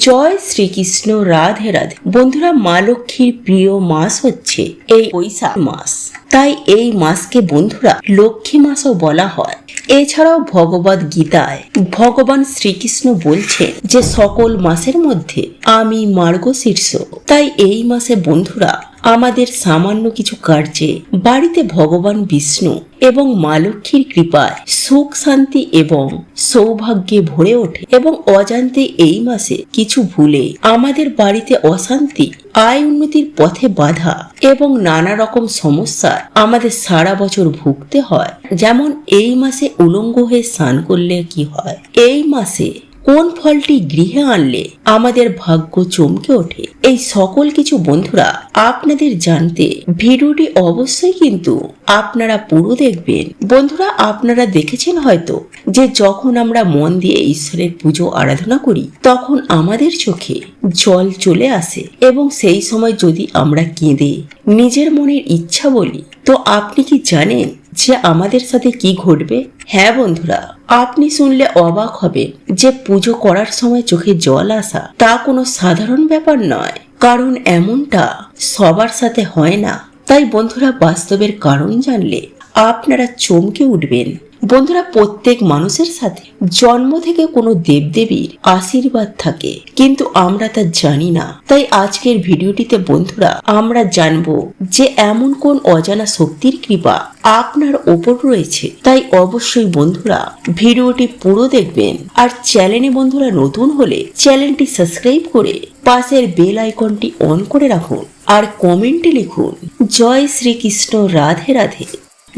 জয় শ্রীকৃষ্ণ, রাধে রাধে। বন্ধুরা, মা লক্ষ্মীর প্রিয় মাস হচ্ছে এই বৈশাখ মাস। তাই এই মাসকে বন্ধুরা লক্ষ্মী মাসও বলা হয়। এছাড়াও ভগবত গীতায় ভগবান শ্রীকৃষ্ণ বলছেন যে, সকল মাসের মধ্যে আমি মার্গ শীর্ষ তাই এই মাসে বন্ধুরা আমাদের সামান্য কিছু কার্যে বাড়িতে ভগবান বিষ্ণু এবং মা লক্ষ্মীর কৃপায় সুখ শান্তি এবং সৌভাগ্যে ভরে ওঠে এবং অজান্তে এই মাসে কিছু ভুলে আমাদের বাড়িতে অশান্তি, আয় উন্নতির পথে বাধা এবং নানা রকম সমস্যা আমাদের সারা বছর ভুগতে হয়। যেমন এই মাসে উলঙ্গ হয়ে স্নান করলে কি হয়? এই মাসে কোন ফলটি গৃহে আনলে আমাদের ভাগ্য চমকে ওঠে? এই সকল কিছু বন্ধুরা, আপনাদের জানতে ভিডিওটি অবশ্যই কিন্তু আপনারা পুরো দেখবেন। বন্ধুরা, আপনারা দেখেছেন হয়তো যে যখন আমরা মন দিয়ে ঈশ্বরের পুজো আরাধনা করি, তখন আমাদের চোখে জল চলে আসে এবং সেই সময় যদি আমরা কেঁদে নিজের মনের ইচ্ছা বলি, তো আপনি কি জানেন যে আমাদের সাথে কি ঘটবে? হ্যাঁ বন্ধুরা আপনি শুনলে অবাক হবে যে পুজো করার সময় চোখে জল আসা তা কোনো সাধারণ ব্যাপার নয়। কারণ এমনটা সবার সাথে হয় না। তাই বন্ধুরা, বাস্তবের কারণ জানলে আপনারা চমকে উঠবেন। বন্ধুরা, প্রত্যেক মানুষের সাথে জন্ম থেকে কোনো দেবদেবীর আশীর্বাদ থাকে। কিন্তু আমরা তা জানি না। তাই আজকের ভিডিওটিতে বন্ধুরা, আমরা জানব যে এমন কোন অজানা শক্তির কৃপা আপনার ওপর রয়েছে। তাই অবশ্যই বন্ধুরা, ভিডিওটি পুরো দেখবেন। আর চ্যানেলে বন্ধুরা নতুন হলে চ্যানেলটি সাবস্ক্রাইব করে পাশের বেল আইকনটি অন করে রাখুন। আর কমেন্টে লিখুন, জয় শ্রীকৃষ্ণ, রাধে রাধে।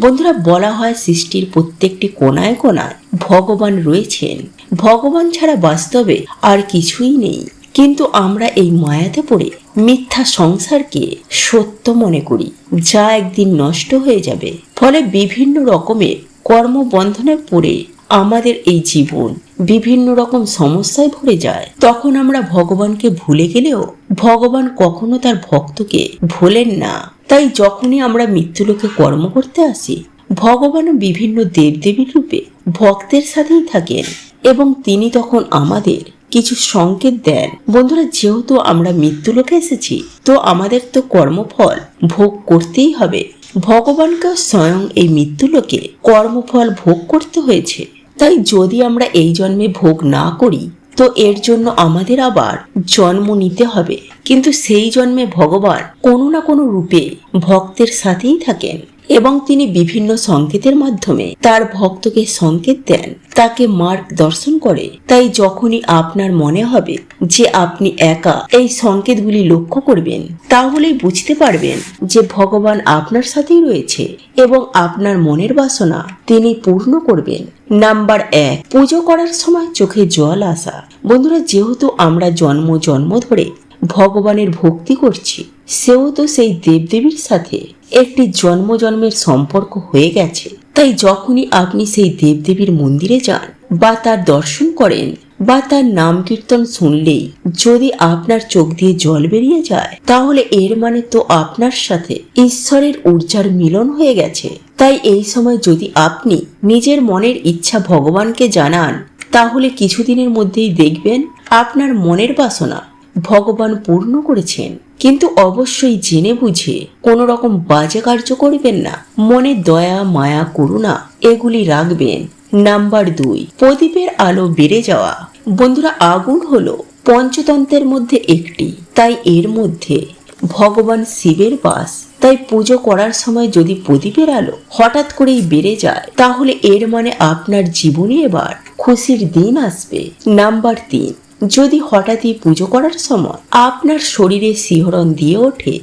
বন্ধুরা, বলা হয় সৃষ্টির প্রত্যেকটি কোনায় কোনায় ভগবান রয়েছেন। ভগবান ছাড়া বাস্তবে আর কিছুই নেই। কিন্তু আমরা এই মায়াতে পড়ে মিথ্যা সংসারকে সত্য মনে করি, যা একদিন নষ্ট হয়ে যাবে। ফলে বিভিন্ন রকমের কর্মবন্ধনে পড়ে আমাদের এই জীবন বিভিন্ন রকম সমস্যায় ভরে যায়। তখন আমরা ভগবানকে ভুলে গেলেও ভগবান কখনো তার ভক্তকে ভোলেন না। তাই যখনই আমরা মৃত্যুলোকে কর্ম করতে আসি, ভগবানও বিভিন্ন দেবদেবীর রূপে ভক্তের সাথেই থাকেন এবং তিনি তখন আমাদের কিছু সংকেত দেন। বন্ধুরা, যেহেতু আমরা মৃত্যুলোকে এসেছি, তো আমাদের তো কর্মফল ভোগ করতেই হবে। ভগবানকে স্বয়ং এই মৃত্যুলোকে কর্মফল ভোগ করতে হয়েছে। তাই যদি আমরা এই জন্মে ভোগ না করি তো এর জন্য আমাদের আবার জন্ম নিতে হবে। কিন্তু সেই জন্মে ভগবান কোনো না কোনো রূপে ভক্তের সাথেই থাকেন। এবং তিনি বিভিন্ন সংকেতের মাধ্যমে তার ভক্তকে সংকেত দেন, তাকে মার্গ দর্শন করে। তাই যখনই আপনার মনে হবে যে আপনি একা এই সংকেতগুলি লক্ষ্য করবেন, তাহলেই বুঝতে পারবেন যে ভগবান আপনার সাথেই রয়েছে এবং আপনার মনের বাসনা তিনি পূর্ণ করবেন। নাম্বার এক, পুজো করার সময় চোখে জল আসা। বন্ধুরা, যেহেতু আমরা জন্ম জন্ম ধরে ভগবানের ভক্তি করছি, সেও তো সেই দেবদেবীর সাথে একটি জন্ম জন্মের সম্পর্ক হয়ে গেছে। তাই যখনই আপনি সেই দেবদেবীর মন্দিরে যান বা তার দর্শন করেন বা তার নাম কীর্তন শুনলেই যদি আপনার চোখ দিয়ে জল বেরিয়ে যায়, তাহলে এর মানে তো আপনার সাথে ঈশ্বরের ঊর্জার মিলন হয়ে গেছে। তাই এই সময় যদি আপনি নিজের মনের ইচ্ছা ভগবানকে জানান, তাহলে কিছুদিনের মধ্যেই দেখবেন আপনার মনের বাসনা ভগবান পূর্ণ করেছেন। কিন্তু অবশ্যই জেনে বুঝে কোনো রকম বাজে কার্য করবেন না। মনে দয়া, মায়া, করুণা, এগুলি রাখবেন। নাম্বার দুই, প্রদীপের আলো বেড়ে যাওয়া। বন্ধুরা, আগুন হলো পঞ্চতন্ত্রের মধ্যে একটি। তাই এর মধ্যে ভগবান শিবের বাস। তাই পুজো করার সময় যদি প্রদীপের আলো হঠাৎ করেই বেড়ে যায়, তাহলে এর মানে আপনার জীবনে এবার খুশির দিন আসবে। নাম্বার তিন যদি হঠাৎই পুজো করার সময় আপনার শরীরে শিহরণ দিয়ে ওঠে,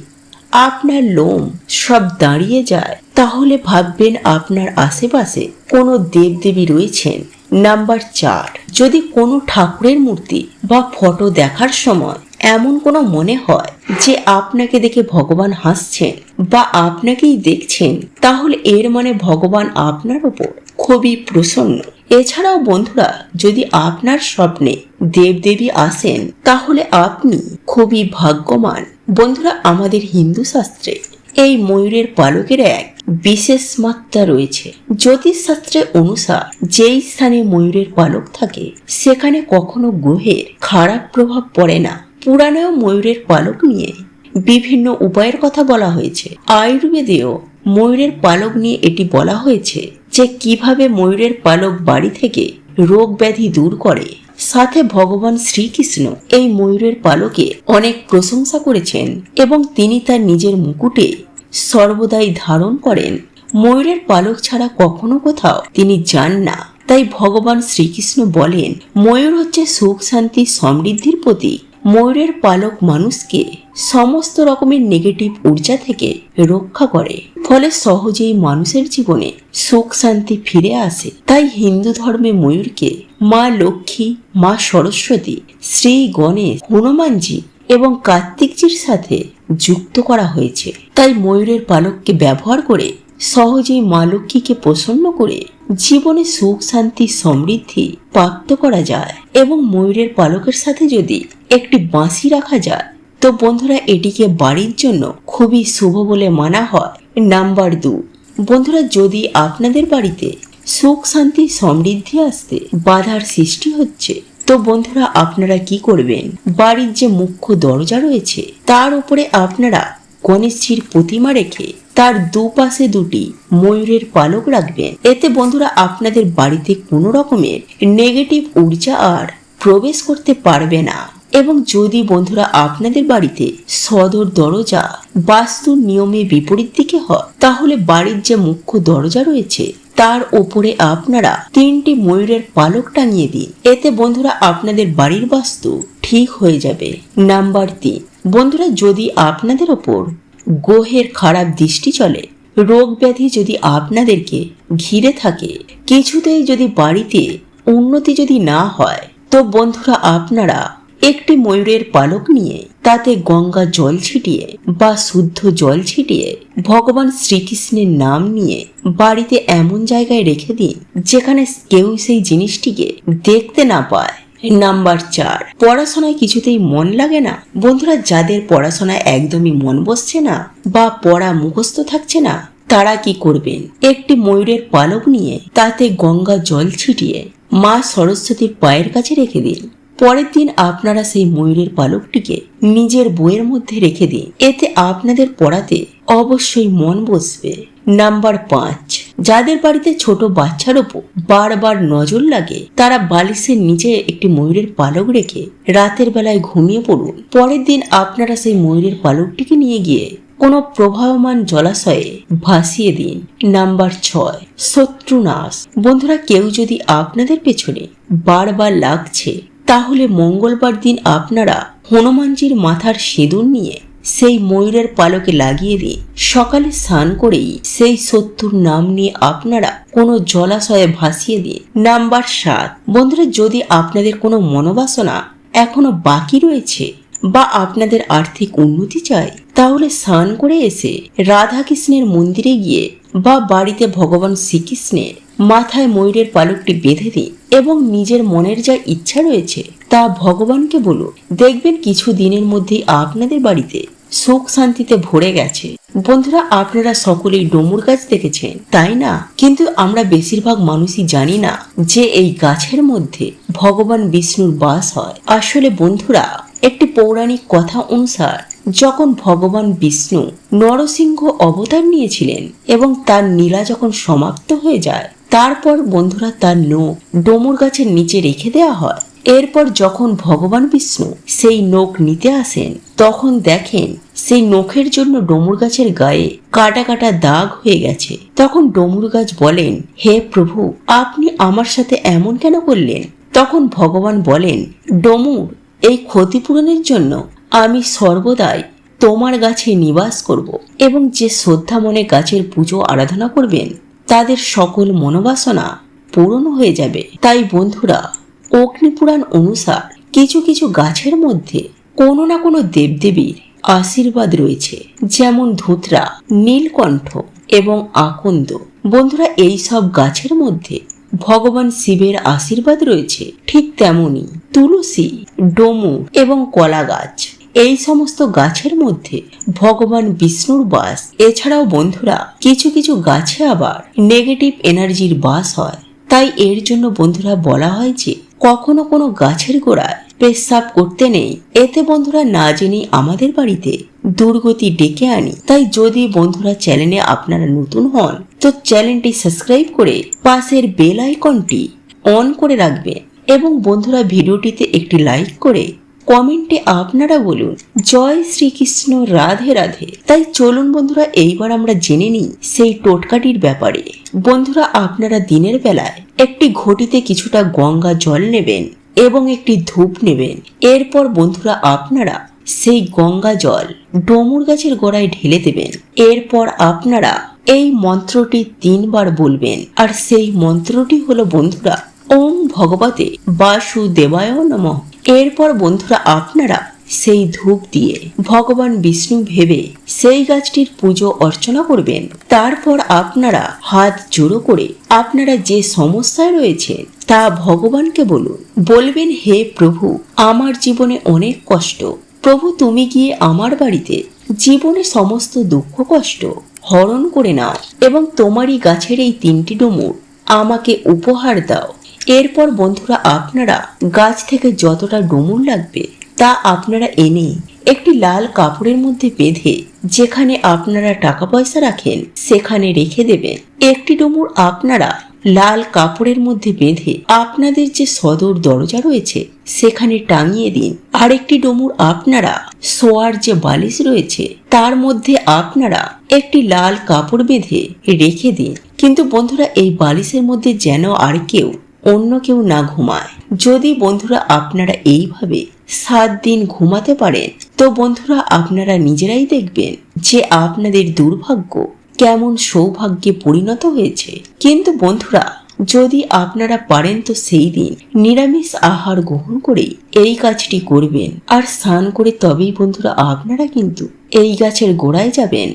আপনার লোম সব দাঁড়িয়ে যায়, তাহলে ভাববেন আপনার আশেপাশে কোনো দেবদেবী রয়েছেন। নাম্বার চার, যদি কোনো ঠাকুরের মূর্তি বা ফটো দেখার সময় এমন কোনো মনে হয় যে আপনাকে দেখে ভগবান হাসছেন বা আপনাকেই দেখছেন, তাহলে এর মানে ভগবান আপনার উপর খুবই প্রসন্ন। এছাড়াও বন্ধুরা, যদি আপনার স্বপ্নে দেবদেবী আসেন, তাহলে আপনি খুবই ভাগ্যবান। বন্ধুরা, আমাদের হিন্দু শাস্ত্রে এই ময়ূরের পালকের এক বিশেষ মাত্রা রয়েছে। জ্যোতিষশাস্ত্রের অনুসার যেই স্থানে ময়ূরের পালক থাকে, সেখানে কখনো গ্রহের খারাপ প্রভাব পড়ে না। পুরাণেও ময়ূরের পালক নিয়ে বিভিন্ন উপায়ের কথা বলা হয়েছে। আয়ুর্বেদেও ময়ূরের পালক নিয়ে এটি বলা হয়েছে যে কীভাবে ময়ূরের পালক বাড়ি থেকে রোগ ব্যাধি দূর করে। সাথে ভগবান শ্রীকৃষ্ণ এই ময়ূরের পালকে অনেক প্রশংসা করেছেন এবং তিনি তার নিজের মুকুটে সর্বদাই ধারণ করেন। ময়ূরের পালক ছাড়া কখনো কোথাও তিনি যান না। তাই ভগবান শ্রীকৃষ্ণ বলেন, ময়ূর হচ্ছে সুখ, শান্তি, সমৃদ্ধির প্রতীক। ময়ূরের পালক মানুষকে সমস্ত রকমের নেগেটিভ ঊর্জা থেকে রক্ষা করে। ফলে সহজেই মানুষের জীবনে সুখ শান্তি ফিরে আসে। তাই হিন্দু ধর্মে ময়ূরকে মা লক্ষ্মী, মা সরস্বতী, শ্রী গণেশ, হনুমানজি এবং কার্তিকজির সাথে যুক্ত করা হয়েছে। তাই ময়ূরের পালককে ব্যবহার করে সহজেই মা লক্ষ্মীকে প্রসন্ন করে জীবনে সুখ, শান্তি, সমৃদ্ধি প্রাপ্ত করা যায় এবং ময়ূরের পালকের সাথে যদি একটি বাঁশি রাখা যায়, তো বন্ধুরা এটিকে বাড়ির জন্য খুবই শুভ বলে মানা হয়। নাম্বার দু, বন্ধুরা যদি আপনাদের বাড়িতে সুখ, শান্তি, সমৃদ্ধি আসতে বাধার সৃষ্টি হচ্ছে, তো বন্ধুরা আপনারা কি করবেন? বাড়ির যে মুখ্য দরজা রয়েছে, তার উপরে আপনারা গণেশজির প্রতিমা রেখে তার দুপাশে দুটি ময়ূরের পালক রাখবেন এতে বন্ধুরা আপনাদের বাড়িতে কোনো রকমের নেগেটিভ ঊর্জা আর প্রবেশ করতে পারবে না। এবং যদি বন্ধুরা আপনাদের বাড়িতে সদর দরজা বাস্তুর নিয়মে বিপরীত দিকে হয়, তাহলে বাড়ির যে মুখ্য দরজা রয়েছে, তার ওপরে আপনারা তিনটি ময়ূরের পালক টাঙিয়ে দিন। এতে বন্ধুরা আপনাদের বাড়ির বাস্তু ঠিক হয়ে যাবে। নাম্বার তিন, বন্ধুরা যদি আপনাদের ওপর গ্রহের খারাপ দৃষ্টি চলে। রোগ ব্যাধি যদি আপনাদেরকে ঘিরে থাকে, কিছুতেই যদি বাড়িতে উন্নতি যদি না হয়, তো বন্ধুরা আপনারা একটি ময়ূরের পালক নিয়ে, তাতে গঙ্গা জল ছিটিয়ে বা শুদ্ধ জল ছিটিয়ে ভগবান শ্রীকৃষ্ণের নাম নিয়ে বাড়িতে এমন জায়গায় রেখে দিন, যেখানে কেউ সেই জিনিসটিকে দেখতে না পায়। নাম্বার চার। পড়াশোনায় কিছুতেই মন লাগে না। বন্ধুরা, যাদের পড়াশোনায় একদমই মন বসছে না বা পড়া মুখস্থ থাকছে না, তারা কি করবেন? একটি ময়ূরের পালক নিয়ে তাতে গঙ্গা জল ছিটিয়ে মা সরস্বতীর পায়ের কাছে রেখে দিন। পরের দিন আপনারা সেই ময়ূরের পালকটিকে নিজের বইয়ের মধ্যে রেখে দিন। এতে আপনাদের পড়াতে অবশ্যই মন বসবে। নাম্বার পাঁচ। যাদের বাড়িতে ছোট বাচ্চার ওপর বারবার নজর লাগে, তারা বালিশের নিচে একটি ময়ূরের পালক রেখে রাতের বেলায় ঘুমিয়ে পড়ুন। পরের দিন আপনারা সেই ময়ূরের পালকটিকে নিয়ে গিয়ে কোনো প্রবাহমান জলাশয়ে ভাসিয়ে দিন। নাম্বার ছয় শত্রুনাশ বন্ধুরা, কেউ যদি আপনাদের পেছনে বারবার লাগছে, তাহলে মঙ্গলবার দিন আপনারা হনুমানজির মাথার সিঁদুর নিয়ে সেই ময়ূরের পালকে লাগিয়ে দিয়ে সকালে স্নান করেই সেই শত্রুর নাম নিয়ে আপনারা কোনো জলাশয়ে ভাসিয়ে দিয়ে নাম্বার সাত। বন্ধুরা, যদি আপনাদের কোনো মনোবাসনা এখনও বাকি রয়েছে বা আপনাদের আর্থিক উন্নতি চাই, তাহলে স্নান করে এসে রাধা কৃষ্ণের মন্দিরে গিয়ে বা বাড়িতে ভগবান শ্রীকৃষ্ণের মাথায় ময়ূরের পালকটি বেঁধে দিন এবং নিজের মনের যা ইচ্ছা রয়েছে তা ভগবানকে বলুন। দেখবেন কিছু দিনের মধ্যেই আপনাদের বাড়িতে সুখ শান্তিতে ভরে গেছে। বন্ধুরা, আপনারা সকলেই ডুমুর গাছ দেখেছেন, তাই না? কিন্তু আমরা বেশিরভাগ মানুষই জানি না যে এই গাছের মধ্যে ভগবান বিষ্ণুর বাস হয়। আসলে বন্ধুরা, একটি পৌরাণিক কথা অনুসার, যখন ভগবান বিষ্ণু নরসিংহ অবতার নিয়েছিলেন এবং তার নীলা যখন সমাপ্ত হয়ে যায় তারপর বন্ধুরা তার নোখ ডমুর গাছের নিচে রেখে দেওয়া হয়। এরপর যখন ভগবান বিষ্ণু সেই নোখ নিতে আসেন, তখন দেখেন সেই নখের জন্য ডমুর গাছের গায়ে কাটা কাটা দাগ হয়ে গেছে। তখন ডমুর গাছ বলেন, হে প্রভু, আপনি আমার সাথে এমন কেন করলেন? তখন ভগবান বলেন, ডমুর, এই ক্ষতিপূরণের জন্য আমি সর্বদাই তোমার গাছে নিবাস করব এবং যে শ্রদ্ধা মনে গাছের পুজো আরাধনা করবেন তাদের সকল মনোবাসনা পূরণ হয়ে যাবে। তাই বন্ধুরা, অগ্নিপুরাণ অনুসার কিছু কিছু গাছের মধ্যে কোনো না কোনো দেবদেবীর আশীর্বাদ রয়েছে, যেমন ধুতরা, নীলকণ্ঠ এবং আকন্দ। বন্ধুরা, এই সব গাছের মধ্যে ভগবান শিবের আশীর্বাদ রয়েছে ঠিক তেমনি তুলসী, ডমু এবং কলা গাছ এই সমস্ত গাছের মধ্যে ভগবান বিষ্ণুর বাস। এছাড়াও বন্ধুরা, কিছু কিছু গাছে আবার নেগেটিভ এনার্জির বাস হয়। তাই এর জন্য বন্ধুরা বলা হয় যে, কখনো কোনো গাছের গোড়ায় পেশাব করতে নেই। এতে বন্ধুরা না জেনে আমাদের বাড়িতে দুর্গতি ডেকে আনি। তাই যদি বন্ধুরা চ্যানেলে আপনারা নতুন হন, তো চ্যানেলটি সাবস্ক্রাইব করে পাশের বেল আইকনটি অন করে রাখবেন। এবং বন্ধুরা ভিডিওটিতে একটি লাইক করে কমেন্টে আপনারা বলুন, জয় শ্রীকৃষ্ণ, রাধে রাধে। তাই চলুন বন্ধুরা, এইবার আমরা জেনে নিই সেই টোটকাটির ব্যাপারে। বন্ধুরা, আপনারা দিনের বেলায় একটি ঘটিতে কিছুটা গঙ্গা জল নেবেন এবং একটি ধূপ নেবেন। এরপর বন্ধুরা, আপনারা সেই গঙ্গা জল ডমুর গাছের গোড়ায় ঢেলে দেবেন। এরপর আপনারা এই মন্ত্রটি তিনবার বলবেন। আর সেই মন্ত্রটি হলো বন্ধুরা, ওম ভগবতে বাসুদেবায় নমঃ। এরপর বন্ধুরা আপনারা সেই ধূপ দিয়ে ভগবান বিষ্ণু ভেবে সেই গাছটির পুজো অর্চনা করবেন। তারপর আপনারা হাত জোড়ো করে আপনারা যে সমস্যায় রয়েছে তা ভগবানকে বলুন। বলবেন, হে প্রভু, আমার জীবনে অনেক কষ্ট। প্রভু, তুমি গিয়ে আমার বাড়িতে জীবনে সমস্ত দুঃখ, কষ্ট হরণ করে নাও এবং তোমারই গাছের এই তিনটি ডুমুর আমাকে উপহার দাও। এরপর বন্ধুরা, আপনারা গাছ থেকে যতটা ডুমুর লাগবে তা আপনারা এনে একটি লাল কাপড়ের মধ্যে বেঁধে যেখানে আপনারা টাকা পয়সা রাখেন সেখানে রেখে দেবেন। একটি ডুমুর আপনারা লাল কাপড়ের মধ্যে বেঁধে আপনাদের যে সদর দরজা রয়েছে সেখানে টাঙিয়ে দিন। আরেকটি ডুমুর আপনারা শোয়ার যে বালিশ রয়েছে তার মধ্যে আপনারা একটি লাল কাপড় বেঁধে রেখে দিন। কিন্তু বন্ধুরা, এই বালিশের মধ্যে যেন আর কেউ অন্য কেউ না ঘুমায়। যদি বন্ধুরা আপনারা এইভাবে সাত দিন ঘুমাতে পারেন, তো বন্ধুরা আপনারা নিজেরাই দেখবেন যে আপনাদের দুর্ভাগ্য কেমন সৌভাগ্যে পরিণত হয়েছে। কিন্তু বন্ধুরা, যদি আপনারা পারেন তো সেই দিন নিরামিষ আহার গ্রহণ করেই এই কাজটি করবেন। আর স্নান করে তবেই বন্ধুরা, আপনারা কিন্তু এই গাছের গোড়ায় যাবেন।